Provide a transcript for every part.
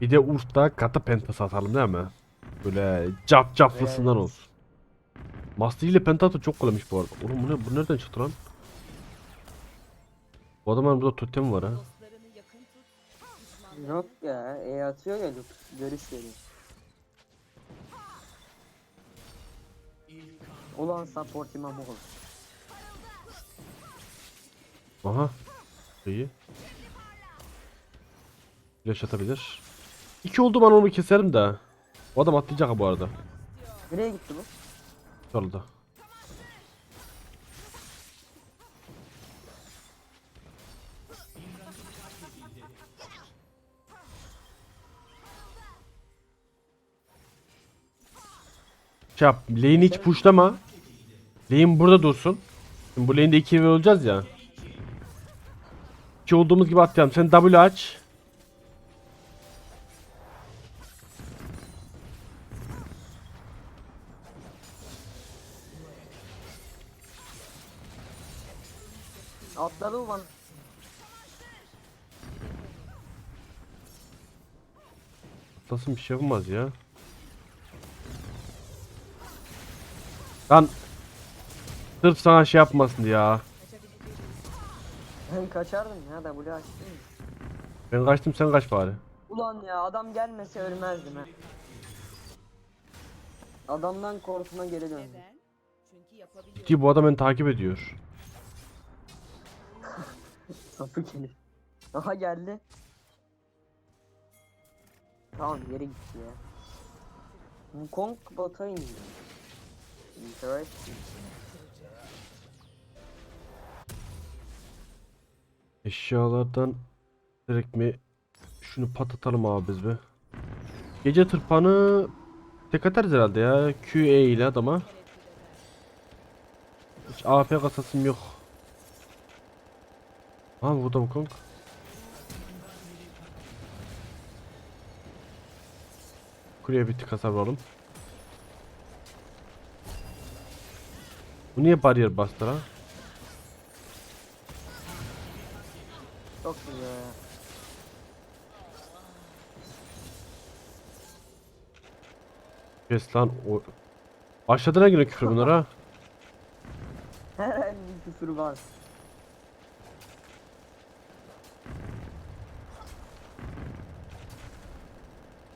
Bir de Urf'ta katı pentası atalım değil mi? Böyle cap caplısından Evet. olsun. Master ile pentato çok kolaymış bu arada. Oğlum bu, ne, bu nereden çıktı lan? Bu adamın burada totem var ha. Yok ya. E atıyor ya. Görüş veriyor. Ulan support imamı ol. Aha. İyi. Flash atabilir. İki oldu ben onu keserim de. O adam atlayacak bu arada. Nereye gitti bu? Solda. Şey yap, lane'i hiç pushlama. Lane burada dursun. Şimdi bu lane'de 2 ve olacağız ya. 2 olduğumuz gibi atlayalım. Sen W aç. Atladı ulan. Atlasın bir şey yapamaz ya. Lan. Sırf sana şey yapmasın ya. Ben kaçardım ya W açtım. Ben kaçtım sen kaç bari. Ulan ya adam gelmese ölmezdim ha. Adamdan korkuma geri döndüm. Neden? Çünkü yapabiliyorum. Ki bu adam beni takip ediyor. Sapık herif. Aha geldi. Tamam geri gitti ya. Wukong bota indi. Eşyalardan direkt mi şunu patlatalım abi biz be. Gece tırpanı tek atarız herhalde ya. QE ile adama. Hiç AP kasasım yok. Ha bu da Wukong. Kuleye bir tık hasar vuralım. Bu niye bariyer bastı ha? Çok güzel. Kes lan o... Başladı ne güne küfür bunlar ha? Her küfür var.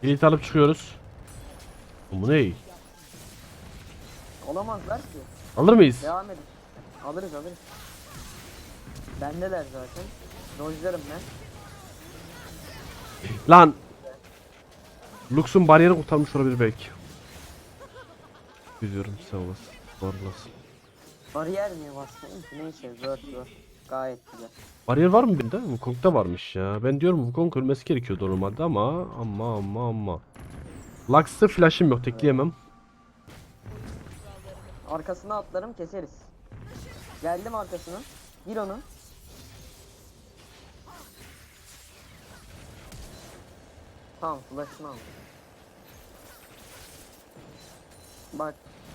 Kilit alıp çıkıyoruz. Bu ne? Olamazlar ki. Alır mıyız? Devam edin. Alırız alırız. Bendeler zaten. Dojlarım ben. Lan! Lux'un bariyeri kurtarmış olabilir belki. Üzüyorum sağ olasın. Var olasın. Bariyer basmayayım ki? Neyse zor zor. Gayet güzel. Bariyer var mı bende? Wukong'da varmış ya. Ben diyorum Wukong ölmesi gerekiyordu normalde ama ama ama ama. Lux'ta flash'ım yok tekleyemem. Arkasına atlarım keseriz. Geldim arkasına. Gir onu. Tamam flash'ını al. Bak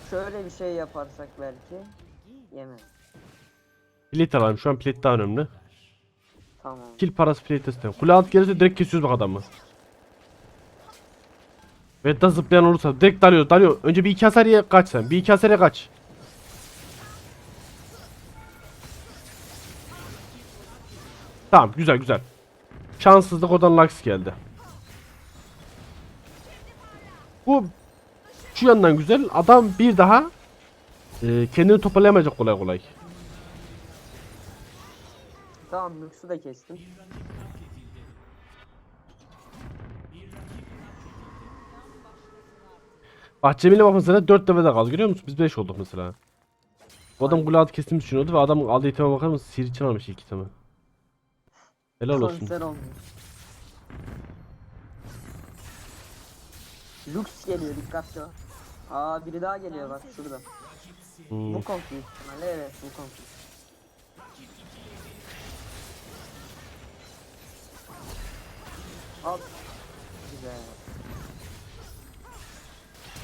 şöyle bir şey yaparsak belki yemez. Plate alalım şu an plate daha önemli. Tamam. Kill parası plate istiyorum. Kule alt gelirse direkt kesiyoruz bak adamı. Ve da zıplayan olursa direkt dalıyor dalıyor. Önce bir iki hasar ye kaç sen. Bir iki hasar ye kaç. Tamam güzel güzel. Şanssızlık odan Lux geldi. Bu şu yandan güzel. Adam bir daha e, kendini toparlayamayacak kolay kolay. Tamam Lux'u da kestim. Bahçemiyle bak mesela 4 devede kaldı görüyor musun? Biz 5 olduk mesela. Bu adam kule altı kestiğimiz düşünüyordu ve adam aldığı iteme bakar mısın? Sihir için almış ilk itemi. Helal olsun. Lux geliyor dikkatli ol. Aa biri daha geliyor bak şurada. Hmm. Bu ihtimalle evet bu komp. Al. Güzel.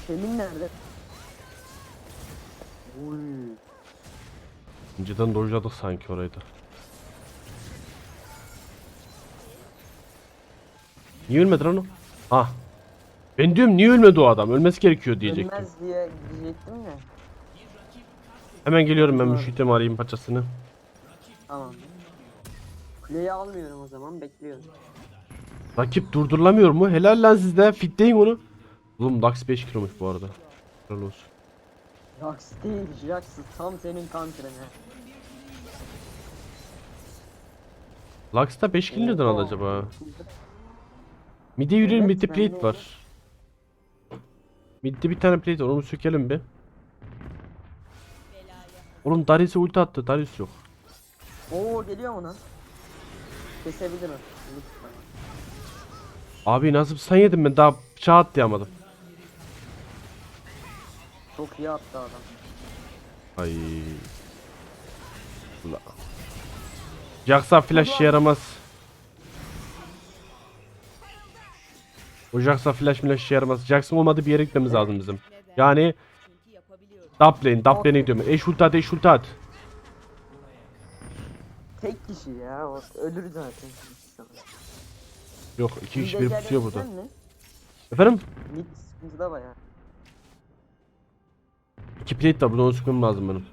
Senin nerede? Uy. Önceden dojladık sanki orayı da. Niye ölmedi lan o? Ah. Ben diyorum niye ölmedi o adam? Ölmesi gerekiyor diyecektim. Ölmez diye diyecektim de. Hemen geliyorum ben Var. müşritemi arayayım paçasını. Tamam. Kuleyi almıyorum o zaman bekliyorum. Rakip durdurulamıyor mu? Helal lan sizde. Fitleyin onu. Oğlum Lux 5 kilomuş bu arada. Helal olsun. Jax değil Jax tam senin counter'ın Lux da 5 kill nereden aldı acaba? Mid'e yürüyelim Evet, mid'de plate var. Mid'de bir tane plate var onu sökelim bir. Oğlum Darius'e ulti attı. Darius yok. Oo geliyor mu lan? Kesebilir o. Lütfen. Abi nasıl sen yedin ben daha bıçağı atlayamadım. Çok iyi attı adam. Ay. Ula. Jax'a flash işe yaramaz. O Jax'a flash flash işe yaramaz. Jax'ın olmadığı bir yere gitmemiz lazım bizim. Yani top lane'e gidiyorum. Eş ulti at, eş ulti at. Tek kişi ya ölür zaten. Yok iki kişi bir pusuyor burada. mi? Efendim? Mid sıkıntıda baya. İki plate var bunu onu sıkmam lazım benim.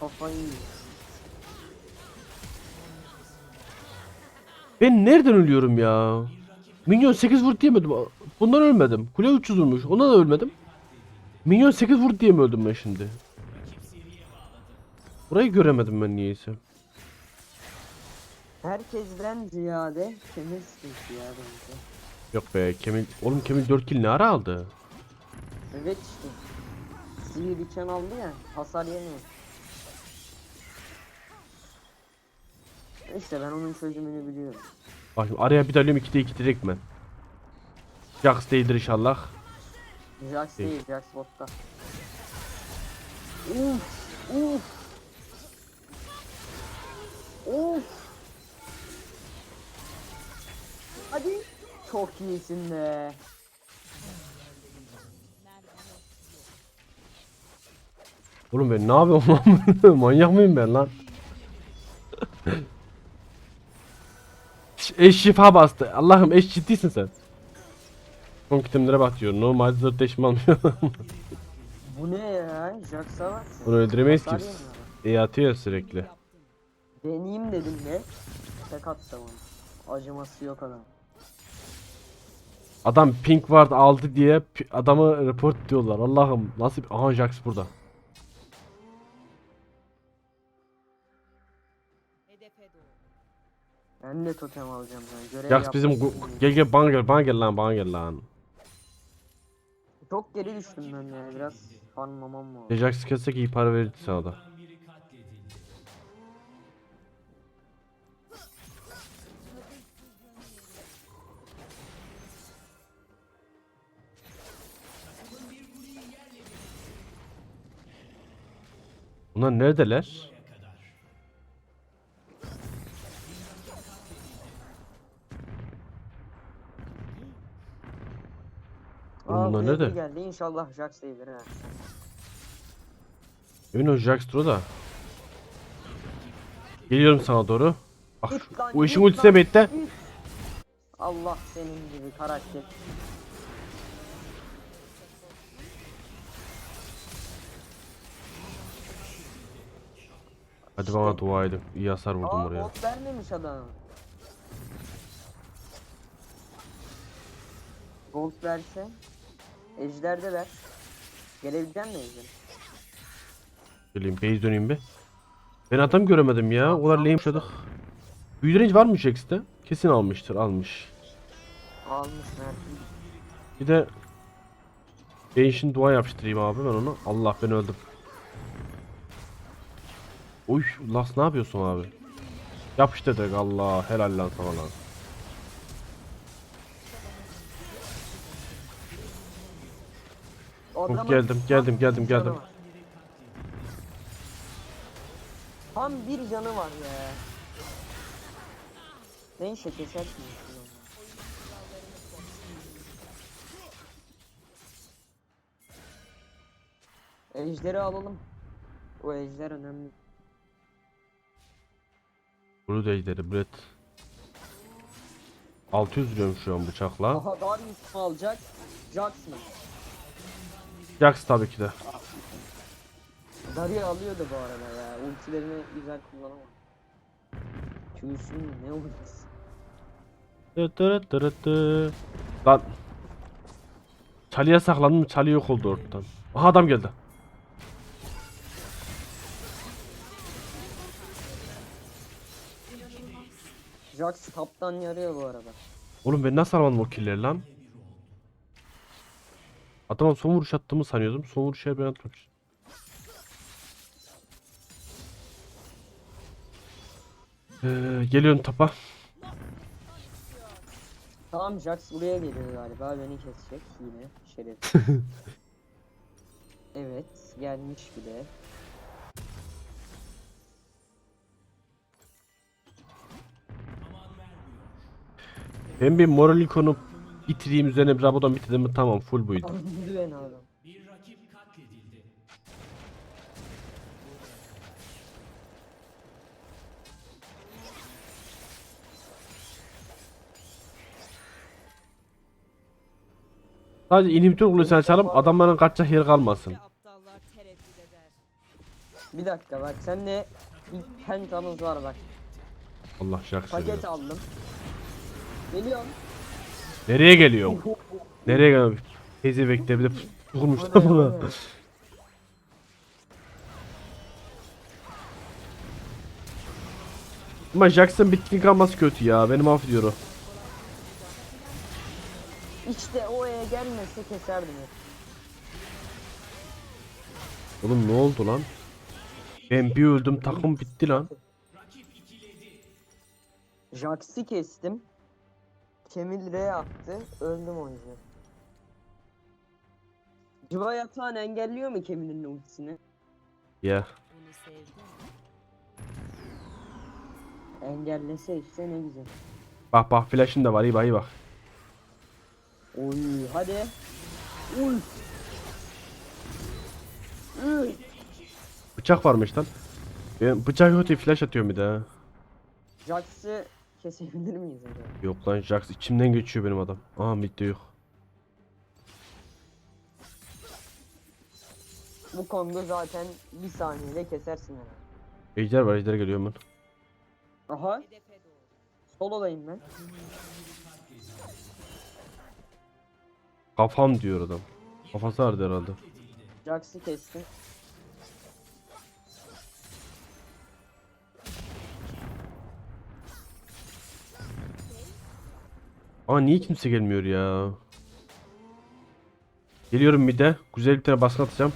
Kafayı. Ben nereden ölüyorum ya? Minyon 8 vur diyemedim. Bundan ölmedim. Kule 300 vurmuş. Ona da ölmedim. Minyon 8 vur diye mi öldüm ben şimdi? Burayı göremedim ben niyeyse. Herkesten ziyade kemir sıkıntı ya bence. Yok be Kemil. Oğlum Kemil 4 kill ne ara aldı? Evet işte. Sihir diken aldı ya hasar yemiyor. İşte ben onun çözümünü biliyorum. Bak şimdi araya bir dalıyorum 2'de 2 direkt ben. Jax değildir inşallah. Jax değil, Jax botta. Uf, uf. Uf. Hadi. Çok iyisin be. Oğlum ben ne yapıyorum lan? Manyak mıyım ben lan? eş şifa bastı. Allah'ım eş ciddisin sen. Son kitimlere bak diyor. Normal zırt eşim almıyor. Bu ne ya? Jax'a bak. Bunu öldüremeyiz ki biz. İyi atıyor sürekli. Deneyeyim dedim de. Tek attım onu. Acıması yok adam. Adam pink ward aldı diye adamı report diyorlar. Allah'ım nasıl bir... Aha Jax burada. Ben de totem alacağım ben. Görev Jax bizim... gu-. Gel gel bana gel bana gel lan bana gel lan. Çok geri düştüm ben ya. Biraz farmlamam mı oldu? Jax kessek iyi para verirdi sana da. Bunlar neredeler? Aa, bunlar nerede? geldi. İnşallah Jax değildir ha. Emin ol Jax da. Geliyorum sana doğru. Bak Git lan, bu işin git ultisine lan, bekle. Allah senin gibi karakter. Hadi bana dua edin. İyi hasar vurdum Aa oraya. bot vermemiş adam. Gold verse. Ejder de ver. Gelebilecek misin Ejder? Geleyim base döneyim bir. Ben adam göremedim ya. O kadar lame yaşadık. Büyü direnci var mı Jax'te? Kesin almıştır. Almış. Almış Mert. Bir de Bench'in dua yapıştırayım abi ben onu. Allah ben öldüm. Oy Las ne yapıyorsun abi? Yapıştır direkt Allah helal lan sana lan. Adamın geldim, geldim, geldim, canı geldim. var. Tam bir canı var ya. Neyse kesersin. Ejderi alalım. O ejder önemli. Blue da ejderi Brett. 600 vuruyorum şu an bıçakla. Aha Darius mu alacak? Jax mı? Jax tabii ki de. Dario alıyordu bu arada ya. Ultilerini güzel kullanamadı. Q'sun ne ultisi? Tı tırı tırı tı. Lan. Çalıya saklandım çalı yok oldu ortadan. Aha adam geldi. Jax taptan yarıyor bu arada. Oğlum ben nasıl alamadım o killleri lan? Adama son vuruş attığımı sanıyordum. Son vuruşu ben atmamış. Ee, geliyorum tapa. Tamam Jax buraya geliyor galiba. Beni kesecek yine. Şeref. evet gelmiş bile. Ben bir moral ikonu bitireyim üzerine bir rabodan bitirdim mi tamam full buydu. Öldü beni adam. Sadece inhibitor kulesini açalım adamların kaçacak yer kalmasın. Bir dakika bak senle bir pentamız var bak. Allah Jax Paket aldım. Geliyorum. Nereye geliyor? Nereye geliyor? Teyze bekle bir de vurmuş da buna. Ama Jackson bitkin kalması kötü ya. Beni mahvediyor o. İşte o E'ye gelmese keserdim. Oğlum ne oldu lan? Ben bir öldüm takım bitti lan. Jax'i kestim. Kemil R attı. Öldüm o yüzden. Civa yatağını engelliyor mu Kemil'in ultisini? Ya. Engellese işte ne güzel. Bak bak flash'ın da var iyi bak iyi bak. Oy hadi. Uy. Uy. Bıçak varmış lan. Ben bıçak yok diye flash atıyorum bir daha. Jax'ı kesebilir miyiz acaba? Yok lan Jax içimden geçiyor benim adam. Aha midde yok. Bu Kongo zaten bir saniyede kesersin herhalde. Ejder var ejder geliyor hemen. Aha solodayım ben. Kafam diyor adam. Kafası ağrıdı herhalde. Jax'ı kestim. Aa niye kimse gelmiyor ya? Geliyorum bir de. Güzel bir tane baskın atacağım.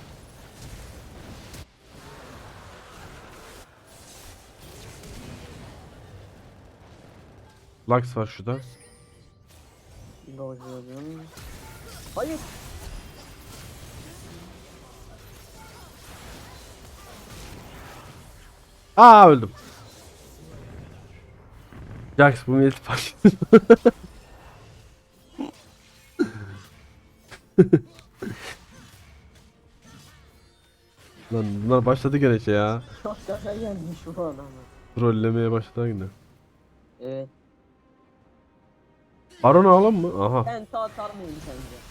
Lux var şurada. Dojladım. Hayır. Aa öldüm. Jax bu millet fark- Lan bunlar başladı gene şey ya. Çok gaza gelmiş bu adamlar. Trollemeye başladı yine. Evet. Baron alalım mı? Aha. Ben sağ atar mıyım sence?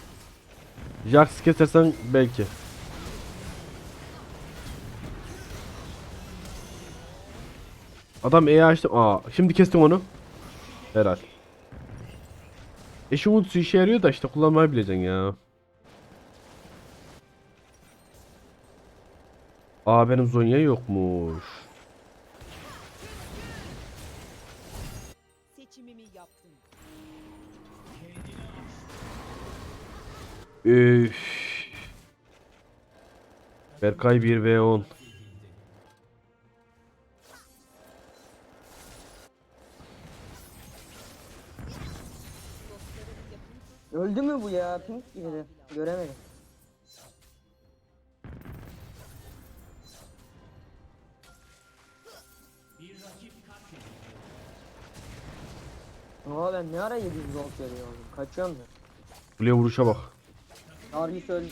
Jax kesersen belki. Adam E açtı. Aa, şimdi kestim onu. Herhal. Eşi ultisi işe yarıyor da işte kullanmayı bileceksin ya. Aa benim Zonya yokmuş. Seçimimi yaptım. Üf. Berkay 1v10. Dostlarım yakın tut. Öldü mü bu ya? Pink gibi de. Göremedim. Oha ben ne ara 700 gold veriyorum? Kaçıyorum ben. Kuleye vuruşa bak. Dargis öl.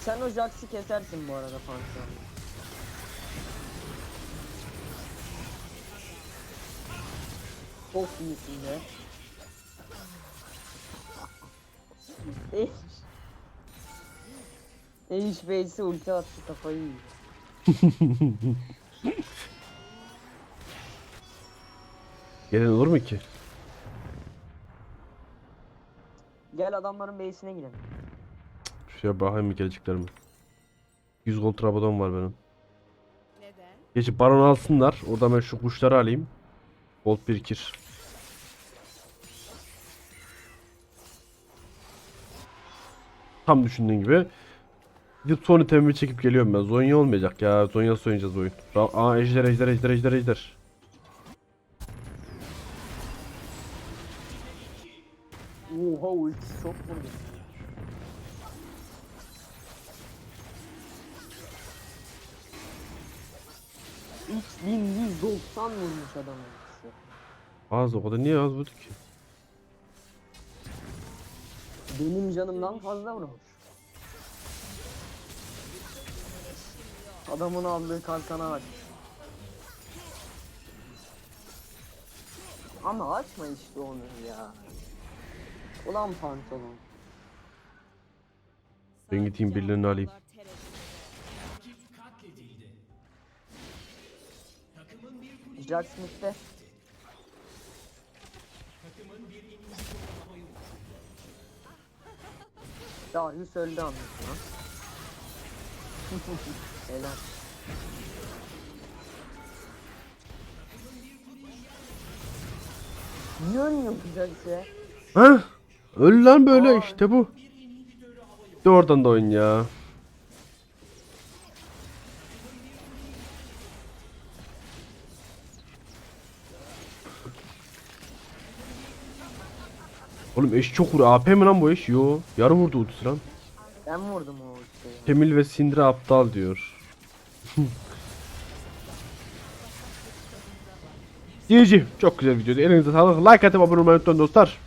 Sen o Jax'ı kesersin bu arada pansiyon. Çok iyisin be. Eş. Eş Bey'si ulti attı kafayı yiyecek. Gelen olur mu ki? Gel adamların base'ine gidelim. Şuraya bakayım mı gelecekler mi? 100 gold trabadon var benim. Neden? Geçip baron alsınlar. Orada ben şu kuşları alayım. Gold birikir. Tam düşündüğün gibi. Gidip son itemimi çekip geliyorum ben. Zonya olmayacak ya. Zonya oynayacağız oyun. Aa ejder ejder ejder ejder ejder. Oha ultisi çok vurdu. Üç bin yüz doksan vurmuş adam ultisi. Az o kadar niye az vurdu ki? Benim canımdan fazla vurmuş. Adamın aldığı kalkana bak. Ama açma işte onu ya. Ulan pantolon. Ben gideyim birilerini alayım. Jack Smith'te. Darius öldü anlasın ha. Helal. Niye ölmüyor Jax ya? Hah? Öl lan böyle Aa. işte bu. De oradan da oyun ya. Oğlum eş çok vuruyor. AP mi lan bu eş? Yo. Yarı vurdu ultisi lan. Ben vurdum o ultiyi. Temil ve Sindire aptal diyor. GG. Çok güzel videoydu. Elinize sağlık. Like atıp abone olmayı unutmayın dostlar.